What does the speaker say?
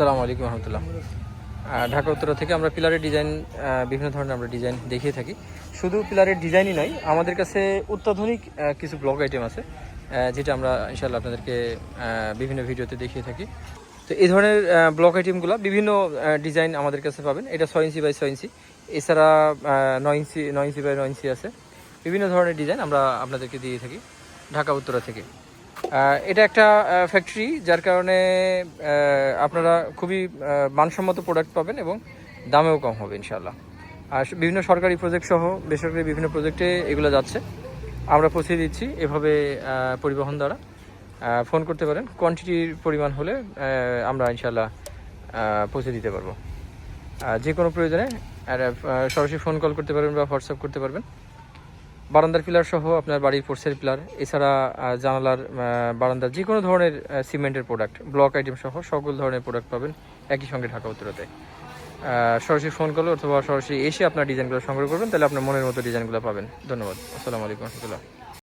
আসসালামু আলাইকুম রহমতুল্লাহ। ঢাকা উত্তরা থেকে আমরা পিলারের ডিজাইন বিভিন্ন ধরনের আমরা ডিজাইন দেখিয়ে থাকি। শুধু পিলারের ডিজাইনই নয়, আমাদের কাছে অত্যাধুনিক কিছু ব্লক আইটেম আছে যেটা আমরা ইনশাল্লাহ আপনাদেরকে বিভিন্ন ভিডিওতে দেখিয়ে থাকি। তো এই ধরনের ব্লক আইটেমগুলো বিভিন্ন ডিজাইন আমাদের কাছে পাবেন। এটা ছয় ইঞ্চি বাই ছয় ইঞ্চি। এছাড়া নয় ইঞ্চি নয় ইঞ্চি বাই নয় ইঞ্চি আছে। বিভিন্ন ধরনের ডিজাইন আমরা আপনাদেরকে দিয়ে থাকি ঢাকা উত্তরা থেকে। এটা একটা ফ্যাক্টরি যার কারণে আপনারা খুবই মানসম্মত প্রোডাক্ট পাবেন এবং দামেও কম হবে ইনশাল্লাহ আর বিভিন্ন সরকারি প্রজেক্ট সহ বেসরকারি বিভিন্ন প্রজেক্টে এগুলো যাচ্ছে। আমরা পৌঁছে দিচ্ছি এভাবে পরিবহন দ্বারা। ফোন করতে পারেন। কোয়ান্টিটির পরিমাণ হলে আমরা ইনশাল্লাহ পৌঁছে দিতে পারব। যে কোনো প্রয়োজনে সরাসরি ফোন কল করতে পারবেন বা হোয়াটসঅ্যাপ করতে পারবেন। বারান্দার পিলার সহ আপনার বাড়ির ফোর্সের পিলার, এছাড়া জানালার বারান্দার যে কোনো ধরনের সিমেন্টের প্রোডাক্ট ব্লক আইটেম সহ সকল ধরনের প্রোডাক্ট পাবেন একই সঙ্গে ঢাকা উত্তরতে। সরাসরি ফোন করলে অথবা সরাসরি এসে আপনার ডিজাইনগুলো সংগ্রহ করবেন, তাহলে আপনার মনের মতো ডিজাইনগুলো পাবেন। ধন্যবাদ। আসসালামু আলাইকুম রহমতুল্লাহ।